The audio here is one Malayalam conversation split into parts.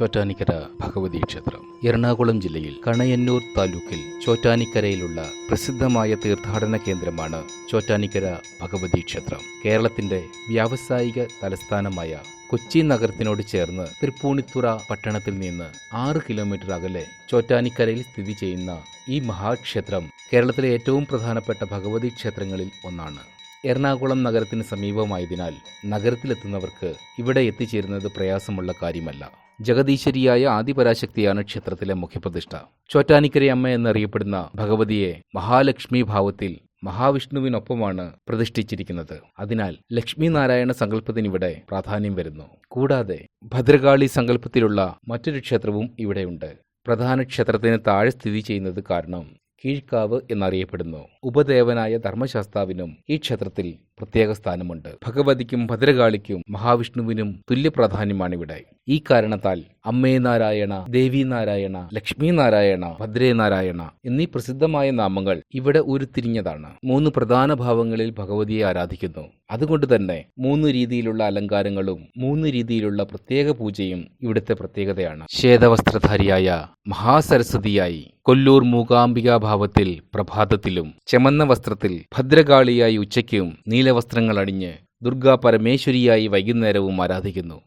ചോറ്റാനിക്കര ഭഗവതി ക്ഷേത്രം. എറണാകുളം ജില്ലയിൽ കണയന്നൂർ താലൂക്കിൽ ചോറ്റാനിക്കരയിലുള്ള പ്രസിദ്ധമായ തീർത്ഥാടന കേന്ദ്രമാണ് ചോറ്റാനിക്കര ഭഗവതി ക്ഷേത്രം. കേരളത്തിന്റെ വ്യാവസായിക തലസ്ഥാനമായ കൊച്ചി നഗരത്തിനോട് ചേർന്ന് തൃപ്പൂണിത്തുറ പട്ടണത്തിൽ നിന്ന് ആറ് കിലോമീറ്റർ അകലെ ചോറ്റാനിക്കരയിൽ സ്ഥിതി ചെയ്യുന്ന ഈ മഹാക്ഷേത്രം കേരളത്തിലെ ഏറ്റവും പ്രധാനപ്പെട്ട ഭഗവതി ക്ഷേത്രങ്ങളിൽ ഒന്നാണ്. എറണാകുളം നഗരത്തിന് സമീപമായതിനാൽ നഗരത്തിലെത്തുന്നവർക്ക് ഇവിടെ എത്തിച്ചേരുന്നത് പ്രയാസമുള്ള കാര്യമല്ല. ജഗദീശ്വരിയായ ആദിപരാശക്തിയാണ് ക്ഷേത്രത്തിലെ മുഖ്യപ്രതിഷ്ഠ. ചോറ്റാനിക്കര അമ്മ എന്നറിയപ്പെടുന്ന ഭഗവതിയെ മഹാലക്ഷ്മി ഭാവത്തിൽ മഹാവിഷ്ണുവിനൊപ്പമാണ് പ്രതിഷ്ഠിച്ചിരിക്കുന്നത്. അതിനാൽ ലക്ഷ്മി നാരായണ സങ്കല്പത്തിനിവിടെ പ്രാധാന്യം വരുന്നു. കൂടാതെ ഭദ്രകാളി സങ്കല്പത്തിലുള്ള മറ്റൊരു ക്ഷേത്രവും ഇവിടെയുണ്ട്. പ്രധാന ക്ഷേത്രത്തിന് താഴെ സ്ഥിതി ചെയ്യുന്നത് കാരണം കീഴ്ക്കാവ് എന്നറിയപ്പെടുന്നു. ഉപദേവനായ ധർമ്മശാസ്താവിനും ഈ ക്ഷേത്രത്തിൽ പ്രത്യേക സ്ഥാനമുണ്ട്. ഭഗവതിക്കും ഭദ്രകാളിക്കും മഹാവിഷ്ണുവിനും തുല്യ പ്രാധാന്യമാണിവിടെ ഈ കാരണത്താൽ അമ്മേ നാരായണ ദേവി നാരായണ ലക്ഷ്മി നാരായണ ഭദ്രേ നാരായണ എന്നീ പ്രസിദ്ധമായ നാമങ്ങൾ ഇവിടെ ഉരുത്തിരിഞ്ഞതാണ്. മൂന്ന് പ്രധാന ഭാവങ്ങളിൽ ഭഗവതിയെ ആരാധിക്കുന്നു. അതുകൊണ്ട് തന്നെ മൂന്ന് രീതിയിലുള്ള അലങ്കാരങ്ങളും മൂന്ന് രീതിയിലുള്ള പ്രത്യേക പൂജയും ഇവിടുത്തെ പ്രത്യേകതയാണ്. ശ്വേതവസ്ത്രധാരിയായ മഹാസരസ്വതിയായി കൊല്ലൂർ മൂകാംബിക ഭാവത്തിൽ പ്രഭാതത്തിലും ചെമന്ന വസ്ത്രത്തിൽ ഭദ്രകാളിയായി ഉച്ചയ്ക്കും നീലവസ്ത്രങ്ങൾ അണിഞ്ഞ് ദുർഗാ പരമേശ്വരിയായി വൈകുന്നേരവും ആരാധിക്കുന്നു.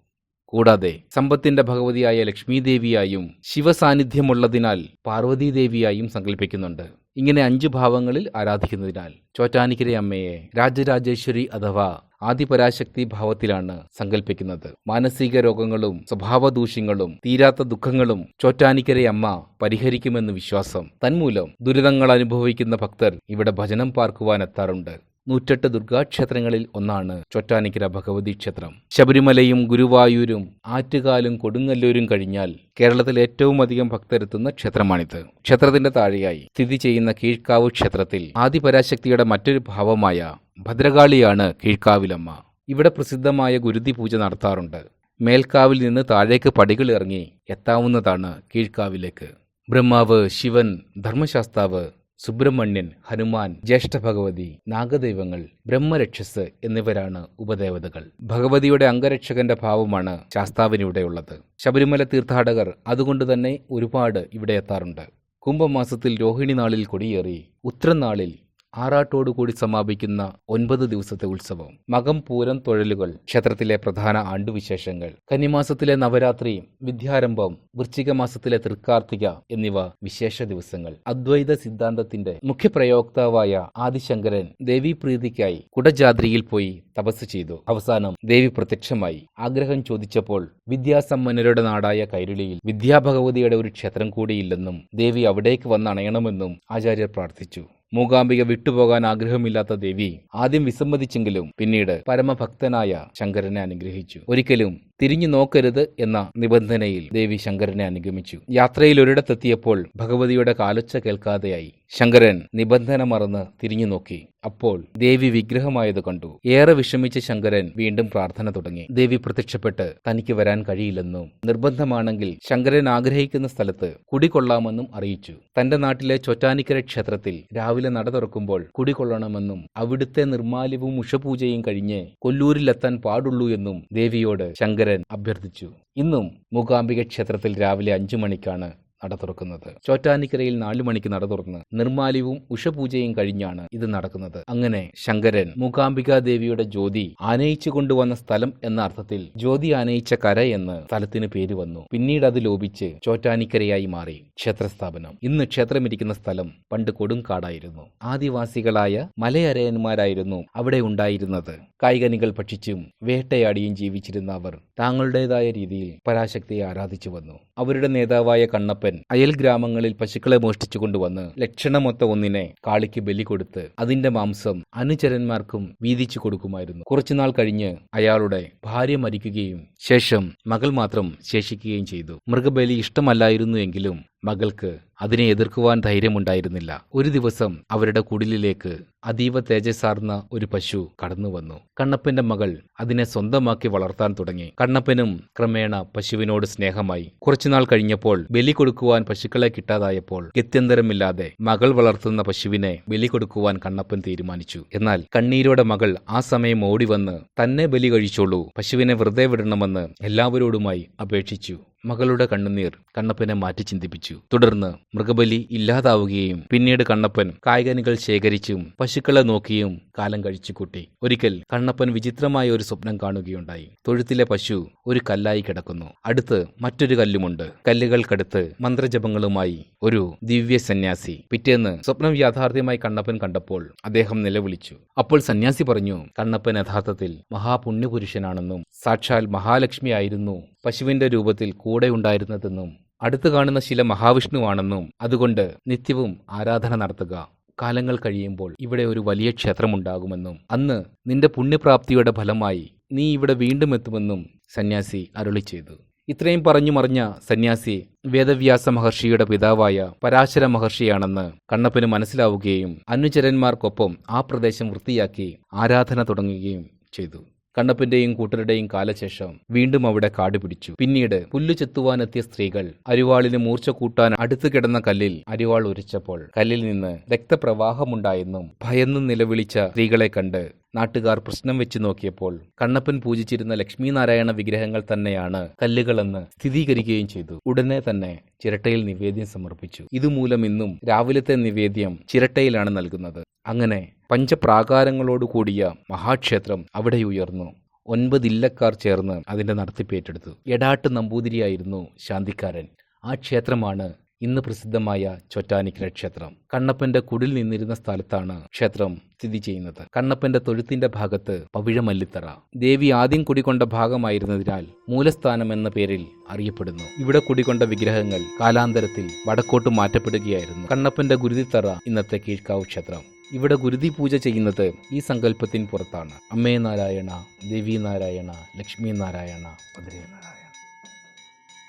കൂടാതെ സമ്പത്തിന്റെ ഭഗവതിയായ ലക്ഷ്മീദേവിയായും ശിവസാന്നിധ്യമുള്ളതിനാൽ പാർവതീദേവിയായും സങ്കല്പിക്കുന്നുണ്ട്. ഇങ്ങനെ അഞ്ചു ഭാവങ്ങളിൽ ആരാധിക്കുന്നതിനാൽ ചോറ്റാനിക്കര അമ്മയെ രാജരാജേശ്വരി അഥവാ ആദിപരാശക്തി ഭാവത്തിലാണ് സങ്കല്പിക്കുന്നത്. മാനസിക രോഗങ്ങളും സ്വഭാവദൂഷ്യങ്ങളും തീരാത്ത ദുഃഖങ്ങളും ചോറ്റാനിക്കരയമ്മ പരിഹരിക്കുമെന്ന് വിശ്വാസം. തന്മൂലം ദുരിതങ്ങൾ അനുഭവിക്കുന്ന ഭക്തർ ഇവിടെ ഭജനം പാർക്കുവാൻ എത്താറുണ്ട് നൂറ്റെട്ട് ദുർഗാക്ഷേത്രങ്ങളിൽ ഒന്നാണ് ചൊറ്റാനിക്കര ഭഗവതി ക്ഷേത്രം. ശബരിമലയും ഗുരുവായൂരും ആറ്റുകാലും കൊടുങ്ങല്ലൂരും കഴിഞ്ഞാൽ കേരളത്തിൽ ഏറ്റവും അധികം ഭക്തരെത്തുന്ന ക്ഷേത്രമാണിത്. ക്ഷേത്രത്തിന്റെ താഴെയായി സ്ഥിതി ചെയ്യുന്ന കീഴ്ക്കാവ് ക്ഷേത്രത്തിൽ ആദിപരാശക്തിയുടെ മറ്റൊരു ഭാവമായ ഭദ്രകാളിയാണ് കീഴ്ക്കാവിലമ്മ. ഇവിടെ പ്രസിദ്ധമായ ഗുരുതി പൂജ നടത്താറുണ്ട്. മേൽക്കാവിൽ നിന്ന് താഴേക്ക് പടികൾ ഇറങ്ങി എത്താവുന്നതാണ് കീഴ്ക്കാവിലേക്ക്. ബ്രഹ്മാവ് ശിവൻ ധർമ്മശാസ്താവ് സുബ്രഹ്മണ്യൻ ഹനുമാൻ ജ്യേഷ്ഠഭഗവതി നാഗദൈവങ്ങൾ ബ്രഹ്മരക്ഷസ് എന്നിവരാണ് ഉപദേവതകൾ. ഭഗവതിയുടെ അംഗരക്ഷകന്റെ ഭാവമാണ് ശാസ്താവിനിവിടെയുള്ളത്. ശബരിമല തീർത്ഥാടകർ അതുകൊണ്ട് തന്നെ ഒരുപാട് ഇവിടെ എത്താറുണ്ട്. കുംഭമാസത്തിൽ രോഹിണി നാളിൽ കൊടിയേറി ഉത്രനാളിൽ ആറാട്ടോടുകൂടി സമാപിക്കുന്ന ഒൻപത് ദിവസത്തെ ഉത്സവം. മകം പൂരം തൊഴിലുകൾ ക്ഷേത്രത്തിലെ പ്രധാന ആണ്ടുവിശേഷങ്ങൾ കന്നിമാസത്തിലെ നവരാത്രി വിദ്യാരംഭം വൃശ്ചിക മാസത്തിലെ തൃക്കാർത്തിക എന്നിവ വിശേഷ ദിവസങ്ങൾ. അദ്വൈത സിദ്ധാന്തത്തിന്റെ മുഖ്യപ്രയോക്താവായ ആദിശങ്കരൻ ദേവീപ്രീതിക്കായി കുടജാദ്രിയിൽ പോയി തപസ് ചെയ്തു. അവസാനം ദേവി പ്രത്യക്ഷമായി. ആഗ്രഹം ചോദിച്ചപ്പോൾ വിദ്യാസമ്പന്നരുടെ നാടായ കൈരളിയിൽ വിദ്യാഭഗവതിയുടെ ഒരു ക്ഷേത്രം കൂടിയില്ലെന്നും ദേവി അവിടേക്ക് വന്നണയണമെന്നും ആചാര്യർ പ്രാർത്ഥിച്ചു. മൂകാംബിക വിട്ടുപോകാൻ ആഗ്രഹമില്ലാത്ത ദേവി ആദ്യം വിസമ്മതിച്ചെങ്കിലും പിന്നീട് പരമഭക്തനായ ശങ്കരനെ അനുഗ്രഹിച്ചു. ഒരിക്കലും തിരിഞ്ഞു നോക്കരുത് എന്ന നിബന്ധനയിൽ ദേവി ശങ്കരനെ അനുഗമിച്ചു. യാത്രയിൽ ഒരിടത്തെത്തിയപ്പോൾ ഭഗവതിയുടെ കാലൊച്ച കേൾക്കാതെയായി ശങ്കരൻ നിബന്ധന മറന്ന് തിരിഞ്ഞു നോക്കി. അപ്പോൾ ദേവി വിഗ്രഹമായത് കണ്ടു. ഏറെ വിഷമിച്ച ശങ്കരൻ വീണ്ടും പ്രാർത്ഥന തുടങ്ങി. ദേവി പ്രത്യക്ഷപ്പെട്ട് തനിക്ക് വരാൻ കഴിയില്ലെന്നും നിർബന്ധമാണെങ്കിൽ ശങ്കരൻ ആഗ്രഹിക്കുന്ന സ്ഥലത്ത് കുടികൊള്ളാമെന്നും അറിയിച്ചു. തന്റെ നാട്ടിലെ ചൊറ്റാനിക്കര ക്ഷേത്രത്തിൽ രാവിലെ നട തുറക്കുമ്പോൾ കുടികൊള്ളണമെന്നും അവിടുത്തെ നിർമാല്യവും ഉഷപൂജയും കഴിഞ്ഞ് കൊല്ലൂരിലെത്താൻ പാടുള്ളൂ എന്നും ദേവിയോട് ശങ്കരൻ അഭ്യർത്ഥിച്ചു. ഇന്നും മൂകാംബിക ക്ഷേത്രത്തിൽ രാവിലെ അഞ്ചു മണിക്കാണ് നട തുറക്കുന്നത്. ചോറ്റാനിക്കരയിൽ നാലു മണിക്ക് നട തുറന്ന് നിർമാല്യവും ഉഷപൂജയും കഴിഞ്ഞാണ് ഇത് നടക്കുന്നത്. അങ്ങനെ ശങ്കരൻ മൂകാംബികാ ദേവിയുടെ ജ്യോതി ആനയിച്ചു കൊണ്ടുവന്ന സ്ഥലം എന്ന അർത്ഥത്തിൽ ജ്യോതി ആനയിച്ച കര എന്ന് സ്ഥലത്തിന് പേര് വന്നു. പിന്നീട് അത് ലോപിച്ച് ചോറ്റാനിക്കരയായി മാറി ക്ഷേത്രസ്ഥാപനം. ഇന്ന് ക്ഷേത്രമിരിക്കുന്ന സ്ഥലം പണ്ട് കൊടുങ്കാടായിരുന്നു ആദിവാസികളായ മലയരയന്മാരായിരുന്നു അവിടെ ഉണ്ടായിരുന്നത്. കായികനികൾ ഭക്ഷിച്ചും വേട്ടയാടിയും ജീവിച്ചിരുന്ന അവർ താങ്കളുടേതായ രീതിയിൽ പരാശക്തിയെ ആരാധിച്ചു വന്നു. അവരുടെ നേതാവായ കണ്ണപ്പൻ അയൽ ഗ്രാമങ്ങളിൽ പശുക്കളെ മോഷ്ടിച്ചു കൊണ്ടുവന്ന് ലക്ഷണമൊത്ത ഒന്നിനെ കാളിക്ക് ബലി കൊടുത്ത് അതിന്റെ മാംസം അനുചരന്മാർക്കും വീതിച്ചു കൊടുക്കുമായിരുന്നു. കുറച്ചുനാൾ കഴിഞ്ഞ് അയാളുടെ ഭാര്യ മരിക്കുകയും ശേഷം മകൾ മാത്രം ശേഷിക്കുകയും ചെയ്തു. മൃഗബലി ഇഷ്ടമല്ലായിരുന്നു എങ്കിലും മകൾക്ക് അതിനെ എതിർക്കുവാൻ ധൈര്യമുണ്ടായിരുന്നില്ല. ഒരു ദിവസം അവരുടെ കുടിലിലേക്ക് അതീവ തേജസ്സാർന്ന ഒരു പശു കടന്നു വന്നു. കണ്ണപ്പന്റെ മകൾ അതിനെ സ്വന്തമാക്കി വളർത്താൻ തുടങ്ങി. കണ്ണപ്പനും ക്രമേണ പശുവിനോട് സ്നേഹമായി. കുറച്ചുനാൾ കഴിഞ്ഞപ്പോൾ ബലി കൊടുക്കുവാൻ പശുക്കളെ കിട്ടാതായപ്പോൾ ഗത്യന്തരമില്ലാതെ മകൾ വളർത്തുന്ന പശുവിനെ ബലി കൊടുക്കുവാൻ കണ്ണപ്പൻ തീരുമാനിച്ചു. എന്നാൽ കണ്ണീരോടെ മകൾ ആ സമയം ഓടി വന്ന് തന്നെ ബലി കഴിച്ചോളൂ. പശുവിനെ വെറുതെ വിടണമെന്ന് എല്ലാവരോടുമായി അപേക്ഷിച്ചു. മകളുടെ കണ്ണുനീർ കണ്ണപ്പനെ മാറ്റി ചിന്തിപ്പിച്ചു. തുടർന്ന് മൃഗബലി ഇല്ലാതാവുകയും പിന്നീട് കണ്ണപ്പൻ കായ്കനികൾ ശേഖരിച്ചും പശുക്കളെ നോക്കിയും കാലം കഴിച്ചുകൂട്ടി ഒരിക്കൽ കണ്ണപ്പൻ വിചിത്രമായ ഒരു സ്വപ്നം കാണുകയുണ്ടായി. തൊഴുത്തിലെ പശു ഒരു കല്ലായി കിടക്കുന്നു. അടുത്ത് മറ്റൊരു കല്ലുമുണ്ട്. കല്ലുകൾക്കടുത്ത് മന്ത്രജപങ്ങളുമായി ഒരു ദിവ്യ സന്യാസി. പിറ്റേന്ന് സ്വപ്നം യാഥാർത്ഥ്യമായി കണ്ണപ്പൻ കണ്ടപ്പോൾ അദ്ദേഹം നിലവിളിച്ചു. അപ്പോൾ സന്യാസി പറഞ്ഞു കണ്ണപ്പൻ യഥാർത്ഥത്തിൽ മഹാപുണ്യപുരുഷനാണെന്നും സാക്ഷാൽ മഹാലക്ഷ്മി ആയിരുന്നു പശുവിന്റെ രൂപത്തിൽ കൂടെ ഉണ്ടായിരുന്നതെന്നും അടുത്തു കാണുന്ന ശില മഹാവിഷ്ണുവാണെന്നും അതുകൊണ്ട് നിത്യവും ആരാധന നടത്തുക. കാലങ്ങൾ കഴിയുമ്പോൾ ഇവിടെ ഒരു വലിയ ക്ഷേത്രമുണ്ടാകുമെന്നും അന്ന് നിന്റെ പുണ്യപ്രാപ്തിയുടെ ഫലമായി നീ ഇവിടെ വീണ്ടും എത്തുമെന്നും സന്യാസി അരുളി ചെയ്തു ഇത്രയും പറഞ്ഞു മറിഞ്ഞ സന്യാസി വേദവ്യാസ മഹർഷിയുടെ പിതാവായ പരാശര മഹർഷിയാണെന്ന് കണ്ണപ്പന് മനസ്സിലാവുകയും അനുചരന്മാർക്കൊപ്പം ആ പ്രദേശം വൃത്തിയാക്കി ആരാധന തുടങ്ങുകയും ചെയ്തു. കണ്ണപ്പന്റെയും കൂട്ടരുടെയും കാലശേഷം വീണ്ടും അവിടെ കാട് പിടിച്ചു. പിന്നീട് പുല്ലു ചെത്തുവാനെത്തിയ സ്ത്രീകൾ അരിവാളിന് മൂർച്ച കൂട്ടാൻ അടുത്തു കിടന്ന കല്ലിൽ അരിവാൾ ഉരച്ചപ്പോൾ കല്ലിൽ നിന്ന് രക്തപ്രവാഹമുണ്ടായെന്നും ഭയന്ന് നിലവിളിച്ച സ്ത്രീകളെ കണ്ട് നാട്ടുകാർ പ്രശ്നം വെച്ചു നോക്കിയപ്പോൾ കണ്ണപ്പൻ പൂജിച്ചിരുന്ന ലക്ഷ്മീനാരായണ വിഗ്രഹങ്ങൾ തന്നെയാണ് കല്ലുകളെന്ന് സ്ഥിരീകരിക്കുകയും ചെയ്തു. ഉടനെ തന്നെ ചിരട്ടയിൽ നിവേദ്യം സമർപ്പിച്ചു. ഇതുമൂലം ഇന്നും രാവിലത്തെ നിവേദ്യം ചിരട്ടയിലാണ് നൽകുന്നത്. അങ്ങനെ പഞ്ചപ്രാകാരങ്ങളോട് കൂടിയ മഹാക്ഷേത്രം അവിടെ ഉയർന്നു. ഒൻപത് ഇല്ലക്കാർ ചേർന്ന് അതിന്റെ നടത്തിപ്പേറ്റെടുത്തു എടാട്ട് നമ്പൂതിരിയായിരുന്നു ശാന്തിക്കാരൻ. ആ ക്ഷേത്രമാണ് ഇന്ന് പ്രസിദ്ധമായ ചൊറ്റാനിക്കര ക്ഷേത്രം. കണ്ണപ്പന്റെ കുടിൽ നിന്നിരുന്ന സ്ഥലത്താണ് ക്ഷേത്രം സ്ഥിതി ചെയ്യുന്നത്. കണ്ണപ്പന്റെ തൊഴുത്തിന്റെ ഭാഗത്ത് പവിഴമല്ലിത്തറ. ദേവി ആദ്യം കുടികൊണ്ട ഭാഗമായിരുന്നതിനാൽ മൂലസ്ഥാനം എന്ന പേരിൽ അറിയപ്പെടുന്നു. ഇവിടെ കുടികൊണ്ട വിഗ്രഹങ്ങൾ കാലാന്തരത്തിൽ വടക്കോട്ട് മാറ്റപ്പെടുകയായിരുന്നു. കണ്ണപ്പന്റെ ഗുരുതിത്തറ ഇന്നത്തെ കീഴ്ക്കാവ് ക്ഷേത്രം. ഇവിടെ ഗുരുതി പൂജ ചെയ്യുന്നത് ഈ സങ്കല്പത്തിന് പുറത്താണ്. അമ്മേ നാരായണ ദേവി നാരായണ ലക്ഷ്മി നാരായണ. പതിരേ നാരായണ